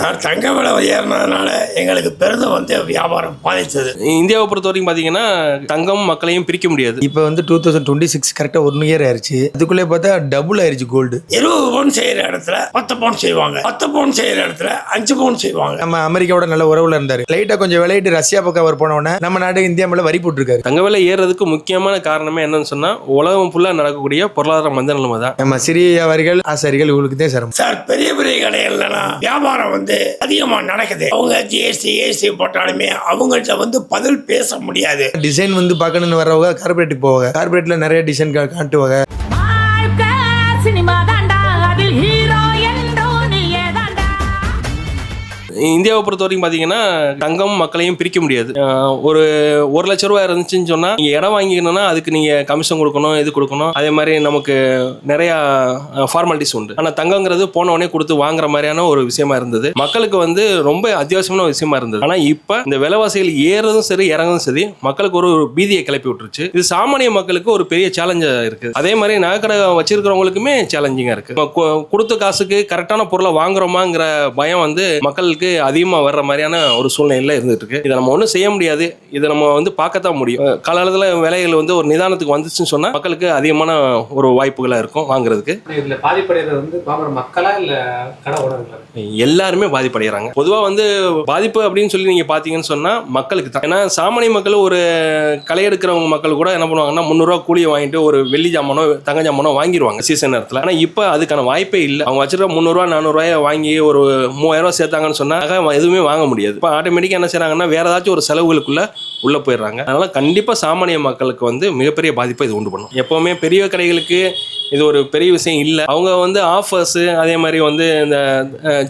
Sir தங்க விலை உயர்னதுனால எங்களுக்கு பெரிதும் வந்து வியாபாரம் பாதித்தது இந்தியாவை பொறுத்த வரைக்கும் பார்த்தீங்கன்னா தங்கம் மக்களையும் பிரிக்க முடியாது. இப்போ வந்து டூ தௌசண்ட் டுவெண்ட்டி சிக்ஸ் கரெக்டாக ஒன் இயர் ஆயிருச்சு. அதுக்குள்ளே பார்த்தா டபுள் ஆயிருச்சு கோல்டு இருபது பவுன் செய்கிற இடத்துல பத்து பவுன் செய்வாங்க. பத்து பவுன் செய்கிற இடத்துல அஞ்சு பவுன் செய்வாங்க. நம்ம அமெரிக்காவோட நல்ல உறவுல இருந்தாரு. லைட்டா கொஞ்சம் விளையாட்டு ரஷ்யா பக்கம் அவர் போன உடனே நம்ம நாடு இந்தியா மேல வரி போட்டிருக்காரு. தங்க விலை ஏறுறதுக்கு முக்கியமான காரணமே என்னன்னு சொன்னா உலகம் ஃபுல்லாக நடக்கக்கூடிய பொருளாதார மந்த நிலைமை தான். நம்ம சிறிய வியாபாரிகள் ஆசாரிகள் இவங்களுக்கு தான் சிரமம். சார் பெரிய பெரிய கடைகள்லாம் வியாபாரம் வந்து அதிகமாக நடக்குது. அவங்க ஜிஎஸ்டி ஏஎஸ்டி போட்டாலுமே அவங்கள்ட்ட வந்து பதில் பேச முடியாது. டிசைன் வந்து பார்க்கணும்னு வர்றவங்க கார்பரேட்டுக்கு போவாங்க. கார்பரேட்ல நிறைய டிசைன் காட்டுவாங்க. சினிமா இந்தியாவை பொறுத்த வரைக்கும் பார்த்தீங்கன்னா தங்கம் மக்களையும் பிரிக்க முடியாது. ஒரு ஒரு லட்ச ரூபாய் இருந்துச்சுன்னு சொன்னால் நீங்கள் இடம் வாங்கிக்கணும்னா அதுக்கு நீங்கள் கமிஷன் கொடுக்கணும் இது கொடுக்கணும். அதே மாதிரி நமக்கு நிறையா ஃபார்மாலிட்டிஸ் உண்டு. ஆனால் தங்கங்கிறது போன உடனே கொடுத்து வாங்குற மாதிரியான ஒரு விஷயமா இருந்தது. மக்களுக்கு வந்து ரொம்ப அத்தியாவசியமான விஷயமா இருந்தது. ஆனால் இப்போ இந்த விலைவாசிகள் ஏறதும் சரி இறங்குறதும் சரி மக்களுக்கு ஒரு பீதியை கிளப்பி விட்டுருச்சு. இது சாமானிய மக்களுக்கு ஒரு பெரிய சேலஞ்சாக இருக்குது அதே மாதிரி நகைக்கடை வச்சிருக்கிறவங்களுக்குமே சேலஞ்சிங்காக இருக்குது கொடுத்த காசுக்கு கரெக்டான பொருளை வாங்குறோமாங்கிற பயம் வந்து மக்களுக்கு அதிகமாக வர்ற மாதிரியான ஒரு சூழ்நிலையில இருந்துட்டு இருக்கு. இதை நம்ம ஒன்றும் செய்ய முடியாது. இதை நம்ம வந்து பார்க்கத்தான் முடியும். அஹ் காலாலத்தில் விலைகள் வந்து ஒரு நிதானத்துக்கு வந்துச்சுன்னு சொன்னா மக்களுக்கு அதிகமான ஒரு வாய்ப்புகளா இருக்கும் வாங்குறதுக்கு. இதுல பாதிப்படைகிறது வந்து பாமர மக்களா இல்ல கடை உணர்வுகளா எல்லாருமே பாதிப்படைகிறாங்க பொதுவாக வந்து பாதிப்பு அப்படின்னு சொல்லி நீங்கள் பார்த்தீங்கன்னு சொன்னால் மக்களுக்கு தான். ஏன்னா சாமானிய மக்கள் ஒரு களை எடுக்கிறவங்க மக்கள் கூட என்ன பண்ணுவாங்கன்னா முந்நூறுரூவா கூலியை வாங்கிட்டு ஒரு வெள்ளி ஜாமானோ தங்க ஜாமானோ வாங்கிடுவாங்க சீசன் நேரத்தில். ஆனால் இப்போ அதுக்கான வாய்ப்பே இல்லை. அவங்க வச்சிருக்க முந்நூறுரூவா நானூறுரூவாயை வாங்கி ஒரு மூவாயிரம் ரூபாய் சேர்த்தாங்கன்னு சொன்னா நகை எதுவுமே வாங்க முடியாது. இப்போ ஆட்டோமேட்டிக்காக என்ன செய்கிறாங்கன்னா வேறு ஏதாச்சும் ஒரு செலவுகளுக்குள்ளே உள்ளே போயிடுறாங்க. அதனால் கண்டிப்பாக சாமானிய மக்களுக்கு வந்து மிகப்பெரிய பாதிப்பை இது உண்டு பண்ணும். எப்போவுமே பெரிய கடைகளுக்கு இது ஒரு பெரிய விஷயம் இல்லை. அவங்க வந்து ஆஃபர்ஸு அதே மாதிரி வந்து இந்த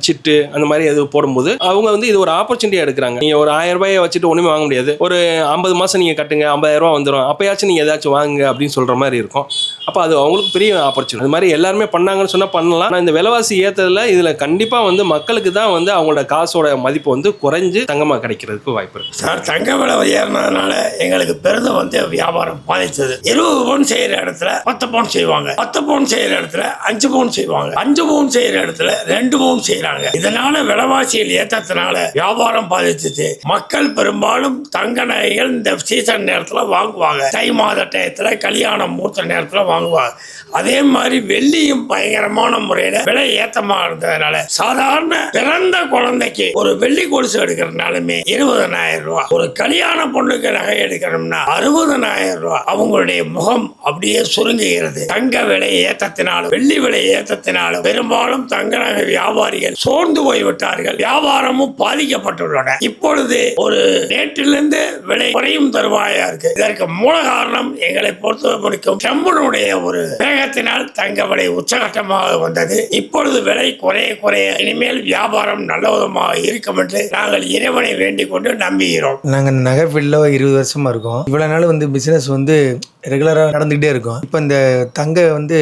சிட்டு அந்த மாதிரி எது போடும்போது அவங்க வந்து இது ஒரு ஆப்பர்ச்சுனிட்டியாக எடுக்கிறாங்க. நீங்கள் ஒரு ஆயிரம் ரூபாயை வச்சுட்டு ஒன்றுமே வாங்க முடியாது. ஒரு ஐம்பது மாதம் நீங்கள் கட்டுங்க ஐம்பதாயிரம் ரூபா வந்துடும் அப்போயாச்சும் நீங்கள் ஏதாச்சும் வாங்குங்க அப்படின்னு சொல்கிற மாதிரி இருக்கும். அப்போ அது அவங்களுக்கு பெரிய ஆப்பர்ச்சுனிட்டி அது மாதிரி எல்லாருமே பண்ணாங்கன்னு சொன்னால் பண்ணலாம். ஆனால் இந்த விலைவாசி ஏற்றதில் இதில் கண்டிப்பாக வந்து மக்களுக்கு தான் வந்து அவங்களோட காசோட மதிப்பு வந்து குறைஞ்சு தங்கமாக கிடைக்கிறதுக்கு வாய்ப்பு இருக்குது சார் தங்க விலை உயர்னதுனால எங்களுக்கு பெரிதும் வந்து வியாபாரம் பாதித்தது இருபது பவுன் செய்கிற இடத்துல பத்து பவுன் செய்வாங்க. பத்து பவுன் செய்கிற இடத்துல அஞ்சு பவுன் செய்வாங்க. அஞ்சு பவுன் செய்கிற இடத்துல ரெண்டு பவுன் செய்கிறாங்க இதனால விலைவாசியில் ஏற்றத்தினால வியாபாரம் பாதிச்சது. மக்கள் பெரும்பாலும் தங்க நகைகள் இந்த சீசன் நேரத்தில் வாங்குவாங்க. தை மாத டயத்தில் கல்யாணம் மூத்த நேரத்தில் வாங்குவாங்க. அதே மாதிரி வெள்ளியும் பயங்கரமான முறையில் விலை ஏத்தமாக இருந்ததுனால சாதாரண பிறந்த குழந்தை குழந்தைக்கு ஒரு வெள்ளி கொலுசு எடுக்கிறனாலுமே இருபதனாயிரம் ரூபாய் ஒரு கல்யாண பொண்ணுக்கு நகை எடுக்கணும்னா அறுபதனாயிரம் ரூபாய் அவங்களுடைய முகம் அப்படியே சுருங்குகிறது. தங்க விலை ஏத்தத்தினாலும் வெள்ளி விலை ஏத்தத்தினாலும் பெரும்பாலும் தங்க நகை வியாபாரிகள் சோர்ந்து போய்விட்டார்கள். வியாபாரமும் பாதிக்கப்பட்டுள்ளன. இப்பொழுது ஒரு நேற்றிலிருந்து விலை குறையும் தருவாயா இருக்கு. இதற்கு மூல காரணம் எங்களை பொறுத்த வரைக்கும் செம்பனுடைய ஒரு வேகத்தினால் தங்க விலை உச்சகட்டமாக வந்தது. இப்பொழுது விலை குறைய குறைய இனிமேல் வியாபாரம் நல்ல விதமாக இருக்கும் என்று நாங்கள் இறைவனை வேண்டிக் கொண்டு நம்புகிறோம். நாங்க நகை ஃபீல்டில் இருபது வருஷமா இருக்கோம். இவ்வளவு நாள் வந்து பிசினஸ் வந்து ரெகுலராக நடந்துக்கிட்டே இருக்கும். இப்போ இந்த தங்க வந்து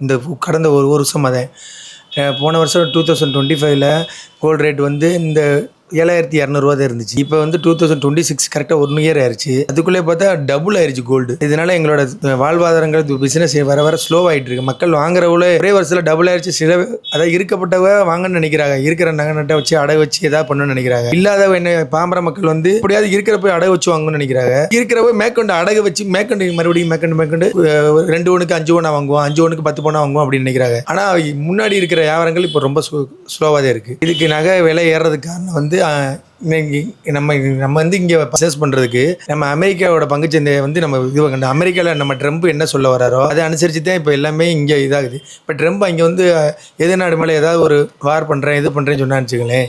இந்த கடந்த ஒரு வருஷம் அதேன். போன வருஷம் டூ தௌசண்ட் டுவெண்ட்டி ஃபைவ்ல கோல்டு ரேட் வந்து இந்த ஏழாயிரத்தி இரநூறுவா தான் இருந்துச்சு. இப்போ வந்து டூ தௌசண்ட் டுவெண்ட்டி சிக்ஸ் கரெக்டாக ஒன் இயர் ஆயிடுச்சு அதுக்குள்ளே பார்த்தா டபுள் ஆயிடுச்சு கோல்டு இதனால எங்களோட வாழ்வாதாரங்கள் பிசினஸ் வர வர ஸ்லோ ஆகிட்டு இருக்கு. மக்கள் வாங்குறவுல ஒரே வருஷத்தில் டபுள் ஆயிடுச்சு சில அதாவது இருக்கப்பட்டவ வாங்கன்னு நினைக்கிறாங்க. இருக்கிற நகை நட்டை வச்சு அடகு வச்சு ஏதாவது பண்ணணும்னு நினைக்கிறாங்க. இல்லாதவ என்ன பாம்பர மக்கள் வந்து எப்படியாவது இருக்கிற போய் அடகு வச்சு வாங்கணும்னு நினைக்கிறாங்க. இருக்கிறவ மேற்கொண்டு அடகு வச்சு மேற்கொண்டு மறுபடியும் மேற்கொண்டு மேற்கொண்டு ரெண்டு ஒன்றுக்கு அஞ்சு ஒன்றா வாங்குவோம் அஞ்சு ஒன்றுக்கு பத்து பணம் வாங்குவோம் அப்படின்னு நினைக்கிறாங்க. ஆனால் முன்னாடி இருக்கிற வியாபாரங்கள் இப்போ ரொம்ப ஸ்லோவாக தான் இருக்குது இதுக்கு நகை விலை ஏறுறதுக்கு காரணம் வந்து அஹ், இன்னைக்கு நம்ம நம்ம வந்து இங்கே பர்ச்சேஸ் பண்ணுறதுக்கு நம்ம அமெரிக்காவோட பங்குச்சந்தையை வந்து நம்ம இது கண்டு அமெரிக்காவில் நம்ம ட்ரம்ப் என்ன சொல்ல வராரோ அதை அனுசரித்து தான் இப்போ எல்லாமே இங்கே இதாகுது. இப்போ ட்ரம்ப் அங்கே வந்து எதிர்நாடு எது நாடு மேலே ஏதாவது ஒரு வார் பண்ணுறேன் இது பண்ணுறேன்னு சொன்னான்னு வச்சுக்கோங்களேன்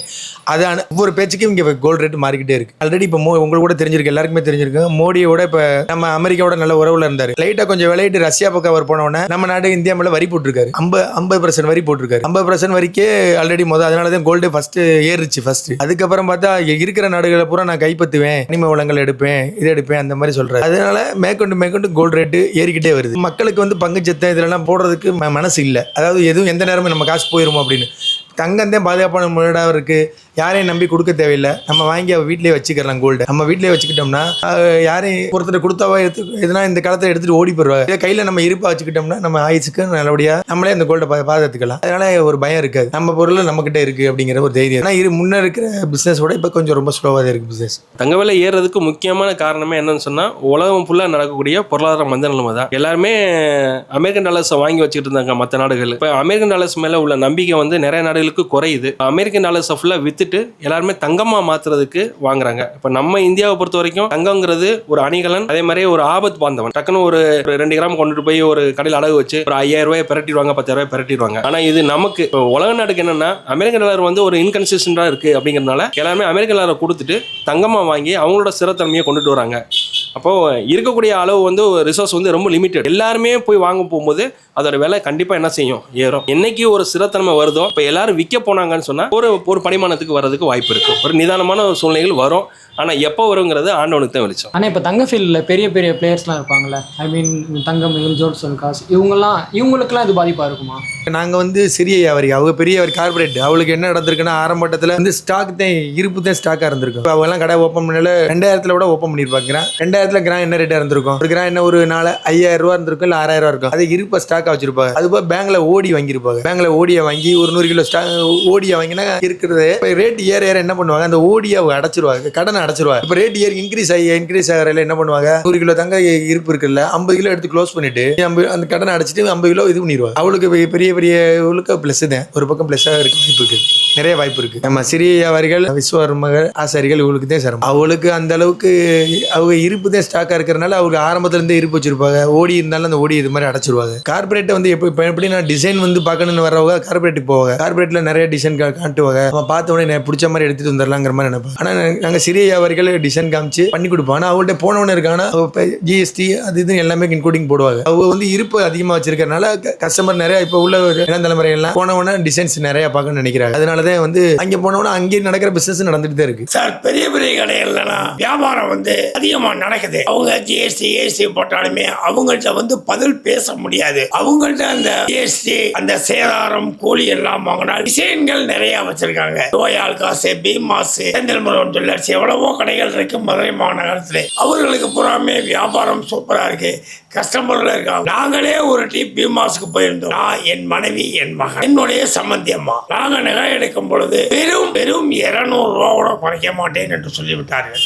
அது அனு ஒவ்வொரு பேச்சுக்கும் இங்கே கோல்டு ரேட் மாறிக்கிட்டே இருக்குது ஆல்ரெடி இப்போ மோ உங்களுக்கு கூட தெரிஞ்சிருக்கு எல்லாருக்குமே தெரிஞ்சிருக்கு. மோடியோட இப்போ நம்ம அமெரிக்காவோட நல்ல உறவில் இருந்தார். லைட்டாக கொஞ்சம் விளையாட்டு ரஷ்யா பக்கம் அவர் போனோடனே நம்ம நாடு இந்தியா மேலே வரி போட்டிருக்காரு. ஐம்பது ஐம்பது பர்சன்ட் வரி போட்டிருக்காரு. ஐம்பது பர்சன்ட் வரிக்கே ஆல்ரெடி மொதல் அதனால தான் கோல்டு ஃபஸ்ட்டு ஏறுச்சு ஃபஸ்ட்டு அதுக்கப்புறம் பார்த்தா இருக்கிற நாடுகளை பூரா நான் கைப்பற்றுவேன் கனிம வளங்கள் எடுப்பேன் இது எடுப்பேன் அந்த மாதிரி சொல்கிறேன் அதனால மேற்கொண்டு மேற்கொண்டு கோல்டு ரேட்டு ஏறிக்கிட்டே வருது. மக்களுக்கு வந்து பங்கு சத்தம் இதெல்லாம் போடுறதுக்கு மனசு இல்லை. அதாவது எதுவும் எந்த நேரமும் நம்ம காசு போயிருமோ அப்படின்னு. தங்கம் தான் பாதுகாப்பான முதலீடாக இருக்குது யாரையும் நம்பி கொடுக்க தேவையில்லை. நம்ம வாங்கி அவள் வீட்டிலே வச்சுக்கலாம் கோல்டு நம்ம வீட்டிலே வச்சுக்கிட்டோம்னா யாரையும் ஒருத்தர் கொடுத்தாவா எடுத்து எதுனா இந்த காலத்தில் எடுத்துகிட்டு ஓடி போயிடுவா இதே கையில் நம்ம இருப்பாக வச்சுக்கிட்டோம்னா நம்ம ஆயுசுக்கு நல்லபடியாக நம்மளே அந்த கோல்டை பா பாதுகாத்துக்கலாம். அதனால் ஒரு பயம் இருக்காது. நம்ம பொருள் நம்மக்கிட்ட இருக்குது அப்படிங்கிற ஒரு தைரியம். ஆனால் இரு முன்னே இருக்கிற பிஸ்னஸோட இப்போ கொஞ்சம் ரொம்ப ஸ்லோவாக தான் இருக்குது பிஸ்னஸ் தங்க விலை ஏறுறதுக்கு முக்கியமான காரணமே என்னன்னு சொன்னால் உலகம் ஃபுல்லாக நடக்கக்கூடிய பொருளாதார மந்த நிலைமை தான். எல்லாருமே அமெரிக்கன் டாலர்ஸை வாங்கி வச்சுட்டு இருந்தாங்க மற்ற நாடுகள். இப்போ அமெரிக்கன் டாலர்ஸ் மேலே உள்ள நம்பிக்கை வந்து நிறைய நாடுகளுக்கு குறையுது. அமெரிக்கன் டாலர்ஸை ஃபுல்லாக வித்துட்டு எல்லாருமே தங்கமாக மாத்துறதுக்கு வாங்குறாங்க. இப்போ நம்ம இந்தியாவை பொறுத்த வரைக்கும் தங்கங்கிறது ஒரு அணிகலன் அதே மாதிரி ஒரு ஆபத்து பாந்தவன் டக்குன்னு ஒரு ரெண்டு கிராம் கொண்டுட்டு போய் ஒரு கடையில் அடகு வச்சு ஒரு ஐயாயிரம் ரூபாய் பிரட்டிடுவாங்க பத்தாயிரம் ரூபாய் பரட்டிடுவாங்க. ஆனால் இது நமக்கு உலக நாடுக்கு என்னன்னா அமெரிக்கன் டாலர் வந்து ஒரு இன்கன்சிஸ்டண்டா இருக்குது அப்படிங்கிறதுனால எல்லாருமே அமெரிக்கன் டாலரை கொடுத்துட்டு தங்கமாக வாங்கி அவங்களோட சிறத்தன்மையை கொண்டுட்டு வராங்க. அப்போது இருக்கக்கூடிய அளவு வந்து ரிசோர்ஸ் வந்து ரொம்ப லிமிட்டட் எல்லாருமே போய் வாங்க போகும்போது அதோட விலை கண்டிப்பாக என்ன செய்யும்? ஏறும். என்னைக்கு ஒரு சிறத்தன்மை வருதோ இப்போ எல்லாரும் விற்க போனாங்கன்னு சொன்னால் ஒரு ஒரு படிமானத்துக்கு வர்றதுக்கு வாய்ப்பு இருக்கும் ஒரு நிதானமான சூழ்நிலைகள் வரும். ஆனால் எப்போ வருங்கிறது ஆண்டவனுக்கு தான் வெளிச்சம். ஆனால் இப்போ தங்க ஃபீல்டில் பெரிய பெரிய பிளேயர்ஸ்லாம் இருப்பாங்கல்ல. ஐ மீன் தங்கம் ஜோட்ஸ் காஸ் இவங்கெல்லாம் இவங்களுக்குலாம் இது பாதிப்பாக இருக்குமா? நாங்கள் வந்து சிறிய வியாபாரி அவங்க பெரிய கார்பரேட் அவளுக்கு என்ன நடந்திருக்குன்னா ஆரம்பட்டத்தில் வந்து ஸ்டாக் தான் இருப்பு தான் ஸ்டாக்காக இருந்திருக்கும். இப்போ அவங்கெல்லாம் கடை ஓப்பன் பண்ணல. ரெண்டாயிரத்தில் கூட ஓப்பன் பண்ணியிருப்பாங்க கிராம் ரெண்டாயிரத்தில் கிராம் என்ன ரேட்டாக இருந்திருக்கும்? ஒரு கிராம் என்ன ஒரு நாலு ஐயாயிரம் ரூபா இருந்திருக்கும் இல்லை ஆறாயிரம் ரூபா இருக்கும். அது இருப்ப ஸ்டாக்காக வச்சிருப்பாங்க. அது போக பேங்க்ல ஓடி வாங்கியிருப்பாங்க பேங்க்ல ஓடியை வாங்கி ஒரு நூறு கிலோ ஸ்டாக் ஓடியை வாங்கினா இருக்கிறது இப்போ ரேட் ஏற ஏற என்ன பண்ணுவாங்க? அந்த ஓடியை அவங்க அடைச்சிருவாங்க. கடனை அடைச்சிருவாங்க. இப்போ ரேட் ஏறி இன்க்ரீஸ் ஆகி இன்க்ரீஸ் ஆகிறதுல என்ன பண்ணுவாங்க? நூறு கிலோ தங்க இருப்பு இருக்குல்ல ஐம்பது கிலோ எடுத்து க்ளோஸ் பண்ணிட்டு ஐம்பது அந்த கடனை அடைச்சிட்டு ஐம்பது கிலோ இது பண்ணிடுவாங்க அவளுக்கு பெரிய- பெரிய பெரிய இவளுக்கு ப்ளஸ் தான் ஒரு பக்கம் ப்ளஸ்ஸாக இருக்க வாய்ப்பு இருக்குது. நிறைய வாய்ப்பு இருக்கு. நம்ம சிறிய வியாபாரிகள் விஸ்வர்மகள் ஆசாரிகள் இவளுக்கு தான் சிரமம். அவளுக்கு அந்த அளவுக்கு அவங்க இருப்பு தான் ஸ்டாக்காக இருக்கிறனால அவங்க ஆரம்பத்துலேருந்தே இருப்பு வச்சிருப்பாங்க. ஓடி இருந்தாலும் அந்த ஓடி இது மாதிரி அடைச்சிருவாங்க. கார்பரேட்டை வந்து எப்போ இப்போ நான் டிசைன் வந்து பார்க்கணும்னு வரவங்க கார்பரேட்டுக்கு போவாங்க. கார்பரேட்டில் நிறைய டிசைன் காட்டுவாங்க. நம்ம பார்த்த உடனே பிடிச்ச மாதிரி எடுத்துட்டு வந்துடலாங்கிற மாதிரி நினைப்பேன் ஆனால் நாங்கள் சிறிய வியாபாரிகள் டிசைன் காமிச்சு பண்ணி கொடுப்போம். ஆனால் அவங்கள்ட்ட போனவனே இருக்காங்கன்னா ஜிஎஸ்டி அது இதுன்னு எல்லாமே இன்க்ளூடிங் போடுவாங்க. அவங்க வந்து இருப்பு அதிகமாக வச்சிருக்கறனால கஸ்டமர் நிறைய இப்போ உள்ள இளம் தலைமுறை எல்லாம் உடனே டிசைன்ஸ் நிறைய பார்க்கணும்னு நினைக்கிறாங்க. அதனாலதான் வந்து அங்க போனவொன்னே அங்கேயே நடக்கிற பிசினஸ் நடந்துட்டு தான் இருக்கு. சார் பெரிய பெரிய கடைகள்லாம் வியாபாரம் வந்து அதிகமா நடக்குது. அவங்க ஜிஎஸ்டி ஏஎஸ்டி போட்டாலுமே அவங்கள்ட்ட வந்து பதில் பேச முடியாது. அவங்கள்ட்ட அந்த ஜிஎஸ்டி அந்த சேதாரம் கூலி எல்லாம் வாங்கினா டிசைன்கள் நிறைய வச்சிருக்காங்க. ரோயால் காசு பீமாசு செந்தில்முருகன் ஜுவல்லர்ஸ் எவ்வளவோ கடைகள் இருக்கு மதுரை மாநகரத்துல. அவர்களுக்கு புறாமே வியாபாரம் சூப்பரா இருக்கு. கஸ்டமர்ல இருக்காங்க. நாங்களே ஒரு டீ பீமாஸுக்கு போயிருந்தோம். நான் என் மனைவி என் மகன். என்னுடைய சம்பந்தி அம்மா. நாங்க நகை எடுக்கும் பொழுது வெறும் வெறும் இருநூறு ரூபா கூட குறைக்க மாட்டேன் என்று சொல்லிவிட்டார்கள்.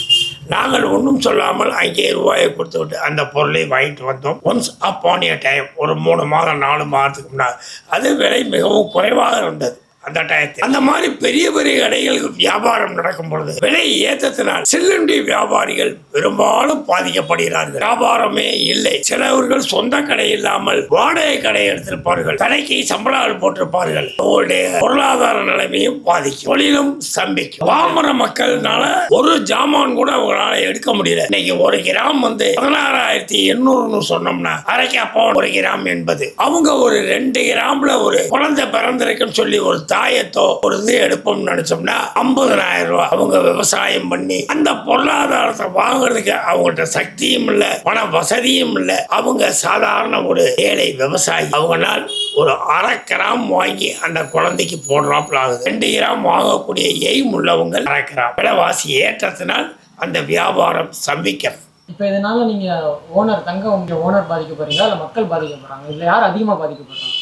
நாங்கள் ஒன்றும் சொல்லாமல் அங்கே ரூபாயை கொடுத்து விட்டு அந்த பொருளை வாங்கிட்டு வந்தோம். ஒன்ஸ் அப்பான் ஏ டைம் ஒரு மூணு மாதம் நாலு மாதத்துக்கு முன்னாடி அது விலை மிகவும் குறைவாக இருந்தது. அந்த டயத்தில். அந்த மாதிரி பெரிய பெரிய கடைகளுக்கு வியாபாரம் நடக்கும் பொழுது விலை ஏற்றத்தினால் சில்லண்டி வியாபாரிகள் பெரும்பாலும் பாதிக்கப்படுகிறார்கள். வியாபாரமே இல்லை. சிலவர்கள் சொந்த கடை இல்லாமல் வாடகை கடை எடுத்திருப்பார்கள். கடைக்கு சம்பள ஆள் போட்டிருப்பார்கள். அவங்களுடைய பொருளாதார நிலைமையும் பாதிக்கும். தொழிலும் சம்பிக்கும் பாமர மக்கள்னால ஒரு ஜாமான் கூட அவங்களால எடுக்க முடியல. இன்னைக்கு ஒரு கிராம் வந்து பதினாறாயிரத்தி எண்ணூறுன்னு சொன்னோம்னா அரைக்கா பவுன் ஒரு கிராம் என்பது. அவங்க ஒரு ரெண்டு கிராம்ல ஒரு குழந்தை பிறந்திருக்குன்னு சொல்லி ஒரு தாயத்தோ ஒரு இது எடுப்போம்னு நினைச்சோம்னா ஐம்பதனாயிரம் ரூபாய் அவங்க விவசாயம் பண்ணி அந்த பொருளாதாரத்தை வாங்குறதுக்கு அவங்கள்ட்ட சக்தியும் இல்லை பண வசதியும் இல்லை. அவங்க சாதாரண ஒரு ஏழை விவசாயி. அவங்களால் ஒரு அரை கிராம் வாங்கி அந்த குழந்தைக்கு போடுறாப்புல ஆகுது. ரெண்டு கிராம் வாங்கக்கூடிய எய்ம் உள்ளவங்க அரை கிராம். விலைவாசி ஏற்றத்தினால் அந்த வியாபாரம் சம்பிக்கிறது இப்போ இதனால நீங்கள் ஓனர் தங்க உங்க ஓனர் பாதிக்கப்படுறீங்களா இல்லை மக்கள் பாதிக்கப்படுறாங்க இதில் யார் அதிகமாக பாதிக்கப்படுறாங்க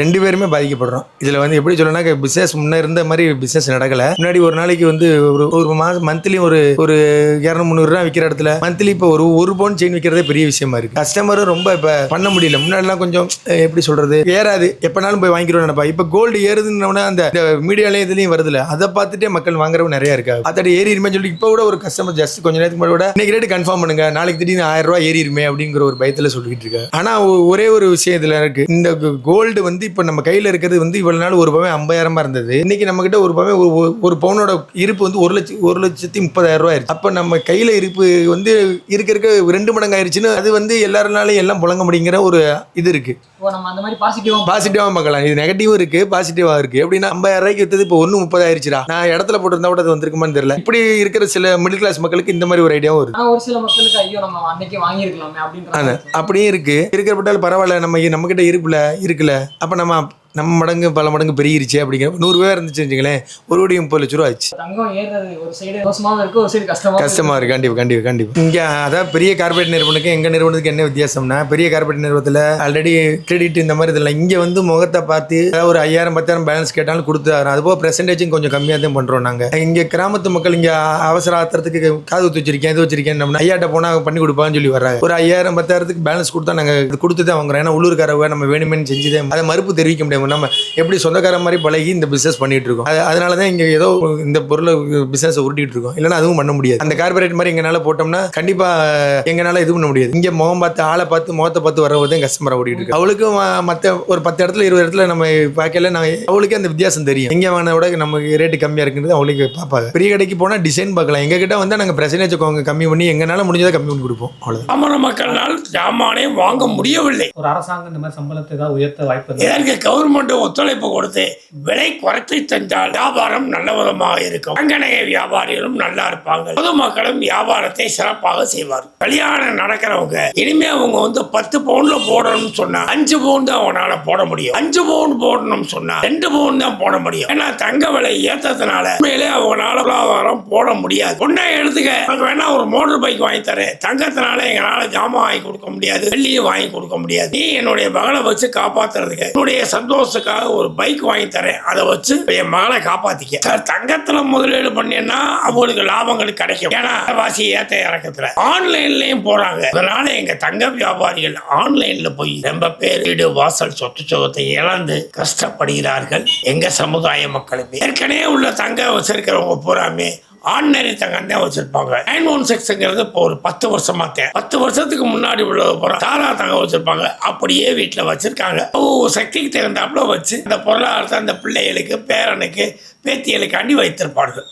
ரெண்டு பேருமே பாதிக்கப்படுறோம். இதில் வந்து எப்படி சொல்லணும்னா பிஸ்னஸ் முன்னே இருந்த மாதிரி பிஸ்னஸ் நடக்கலை. முன்னாடி ஒரு நாளைக்கு வந்து ஒரு ஒரு மாதம் மந்த்லி ஒரு ஒரு இரநூறு முந்நூறுரூவா விற்கிற இடத்துல மந்த்லி இப்போ ஒரு ஒரு பவுன் செயின் விற்கிறதே பெரிய விஷயமா இருக்கு. கஸ்டமரும் ரொம்ப இப்போ பண்ண முடியல. முன்னாடிலாம் கொஞ்சம் எப்படி சொல்றது ஏறாது. எப்போனாலும் போய் வாங்கிக்கிறோம் நினைப்பா இப்போ கோல்டு ஏறுதுன்னு அந்த மீடியாலையும் இதுலையும் வருதுல. அதை பார்த்துட்டே மக்கள் வாங்குறவங்க நிறைய இருக்காது அதோட ஏறிடுமே சொல்லி இப்போ கூட ஒரு கஸ்டமர் ஜஸ்ட் கொஞ்ச நேரத்துக்கு முன்னாடி கூட இன்னைக்கு ரேட்டு கன்ஃபார்ம் பண்ணுங்க. நாளைக்கு திடீர்னு ஆயிரம் ரூபாய் ஏறிடுமே அப்படிங்கிற ஒரு பயத்தில் சொல்லிட்டு இருக்காங்க. ஆனால் ஒரே ஒரு விஷயம் இதில் இருக்கு. இந்த கோல்டு வந்து இப்போ நம்ம கையில் இருக்கிறது வந்து இவ்வளவு நாள் ஒரு பவன் ஐம்பதாயிரமா இருந்தது. இன்னைக்கு நம்ம கிட்ட ஒரு பவன் ஒரு ஒரு- பவுனோட இருப்பு வந்து ஒரு லட்சம் ஒரு லட்சத்தி முப்பதாயிரம் ரூபாய் ஆயிடுச்சு. அப்போ நம்ம கையில் இருப்பு வந்து இருக்க இருக்க ரெண்டு மடங்கு ஆயிடுச்சுன்னு அது வந்து எல்லாருனாலையும் எல்லாம் புழங்க முடியுங்கிற ஒரு இது இருக்கு. பாசிட்டிவாக பார்க்கலாம். இது நெகட்டிவும் இருக்கு பாசிட்டிவாக இருக்கு. எப்படின்னா ஐம்பதாயிரம் ரூபாய்க்கு வித்தது இப்போ ஒன்று முப்பதாயிருச்சுடா. நான் இடத்துல போட்டிருந்தா கூட அது வந்திருக்குமான்னு தெரியல. இப்படி இருக்கிற சில மிடில் கிளாஸ் மக்களுக்கு இந்த மாதிரி ஒரு ஐடியாவும் இருக்கு. ஒரு சில மக்களுக்கு ஐயோ நம்ம அன்னைக்கு வாங்கியிருக்கலாமே அப்படின்ற அப்படியும் இருக்கு. இருக்கிறப்பட்டாலும் பரவாயில்ல. நம்ம நம்ம கிட்ட இருப்புல இருக்குல்ல. அப்போ நம்ம நம்ம மடங்கு பல மடங்கு பெருகிருச்சு அப்படிங்கிற நூறு பேர் இருந்துச்சு வச்சுங்களேன் ஒரு கோடி முப்பது லட்ச ரூபா ஆச்சு தங்கம் ஏறுறது ஒரு சைடு மோசமாவும் இருக்கு ஒரு சைடு கஷ்டமா கஷ்டமா இருக்கு. கண்டிப்பா கண்டிப்பா கண்டிப்பா. இங்க அதாவது பெரிய கார்பரேட் நிறுவனத்துக்கு எங்க நிறுவனத்துக்கு என்ன வித்தியாசம்னா பெரிய கார்பரேட் நிறுவனத்துல ஆல்ரெடி கிரெடிட் இந்த மாதிரி இதெல்லாம் இங்க வந்து முகத்தை பார்த்து ஒரு ஐயாயிரம் பத்தாயிரம் பேலன்ஸ் கேட்டாலும் கொடுத்து தரோம் அதுபோக பெர்சன்டேஜும் கொஞ்சம் கம்மியாக தான் பண்றோம் நாங்க. இங்க கிராமத்து மக்கள் இங்க அவசர ஆத்திரத்துக்கு காது ஊத்தி வச்சிருக்கேன் இது வச்சிருக்கேன் நம்ம ஐயாட்ட போனா அவங்க பண்ணி கொடுப்பான்னு சொல்லி வர்றாங்க. ஒரு ஐயாயிரம் பத்தாயிரத்துக்கு பேலன்ஸ் கொடுத்தா நாங்க இது கொடுத்து தான் வாங்குறோம். ஏன்னா உள்ளூர்காரவங்க நம்ம வேணுமேனு செஞ்சுதே அதை மறுப்பு தெரிவிக்க முடியாது நம்ம எப்படி சொந்தக்கார மாதிரி பழகி இந்த பிசினஸ் பண்ணிட்டு இருக்கோம். அது அதனால தான் இங்க ஏதோ இந்த பொருளை பிசினஸ் உருட்டிட்டு இருக்கோம். இல்லைன்னா அதுவும் பண்ண முடியாது. அந்த கார்பரேட் மாதிரி எங்கனால போட்டோம்னா கண்டிப்பா எங்கனால இது பண்ண முடியாது. இங்க முகம் பார்த்து ஆளை பார்த்து முகத்தை பார்த்து வரவது தான் கஸ்டமர் ஓடிட்டு இருக்கு அவளுக்கும் மத்த ஒரு பத்து இடத்துல இருபது இடத்துல நம்ம பார்க்கல நான் அவளுக்கே அந்த வித்தியாசம் தெரியும். எங்க வாங்கின விட நமக்கு ரேட்டு கம்மியா இருக்குன்றது அவளுக்கு பார்ப்பாங்க. பெரிய கடைக்கு போனா டிசைன் பார்க்கலாம். எங்க கிட்ட வந்து நாங்க பிரச்சனை கம்மி பண்ணி எங்கனால முடிஞ்சதை கம்மி பண்ணி கொடுப்போம். அவ்வளவுதான். பாமர மக்களால் ஜாமானே வாங்க முடியவில்லை. ஒரு அரசாங்கம் இந்த மாதிரி சம்பளத்தை ஏதாவது உயர்த்த வாய்ப்பு இதற்கு கவர்மெண்ட் ஒத்துழைப்பு கொடுத்து விலை குறைத்து தந்தால் வியாபாரம் நல்ல விதமாக இருக்கும். அங்கனைய வியாபாரிகளும் நல்லா இருப்பாங்க. பொதுமக்களும் வியாபாரத்தை சிறப்பாக செய்வார் கல்யாணம் நடக்கிறவங்க இனிமே அவங்க வந்து பத்து பவுன்ல போடணும்னு சொன்னா அஞ்சு பவுன் தான் அவனால போட முடியும். அஞ்சு பவுன் போடணும்னு சொன்னா ரெண்டு பவுன் தான் போட முடியும். ஏன்னா தங்க விலை ஏத்ததுனால உண்மையிலே அவங்களால வியாபாரம் போட முடியாது. ஒன்னே எடுத்துக்க அவங்க வேணா ஒரு மோட்டர் பைக் வாங்கி தரேன் தங்கத்தினால எங்களால ஜாமான் வாங்கி கொடுக்க முடியாது. வெள்ளியும் வாங்கி கொடுக்க முடியாது. நீ என்னுடைய மகளை வச்சு காப்பாத்துறதுக்கு என்னுடைய சந்தோஷத்துக்காக ஒரு பைக் வாங்கி தரேன். அதை வச்சு என் மகளை காப்பாத்திக்க. சார் தங்கத்துல முதலீடு பண்ணீங்கன்னா அவங்களுக்கு லாபங்கள் கிடைக்கும். ஏன்னா வாசி ஏத்த இறக்கத்துல. ஆன்லைன்லயும் போறாங்க. அதனால எங்க தங்க வியாபாரிகள் ஆன்லைன்ல போய் ரொம்ப பேர் வீடு வாசல் சொத்து சுகத்தை இழந்து கஷ்டப்படுகிறார்கள். எங்க சமுதாய மக்களுமே. ஏற்கனவே உள்ள தங்க வச்சிருக்கிறவங்க பூராமே ஆர்டினரி தங்கம் தான் வச்சிருப்பாங்க. நைன் ஒன் சிக்ஸ்ங்கிறது இப்போ ஒரு பத்து வருஷமா தேவை பத்து வருஷத்துக்கு முன்னாடி உள்ள பிறகு தாரா தங்கம் வச்சிருப்பாங்க. அப்படியே வீட்டில் வச்சிருக்காங்க. ஒவ்வொரு சக்திக்கு தகுந்தாப்புல வச்சு அந்த பொருளாதாரத்தை அந்த பிள்ளைகளுக்கு பேரனுக்கு பேத்திகளுக்காண்டி வைத்திருப்பார்கள்.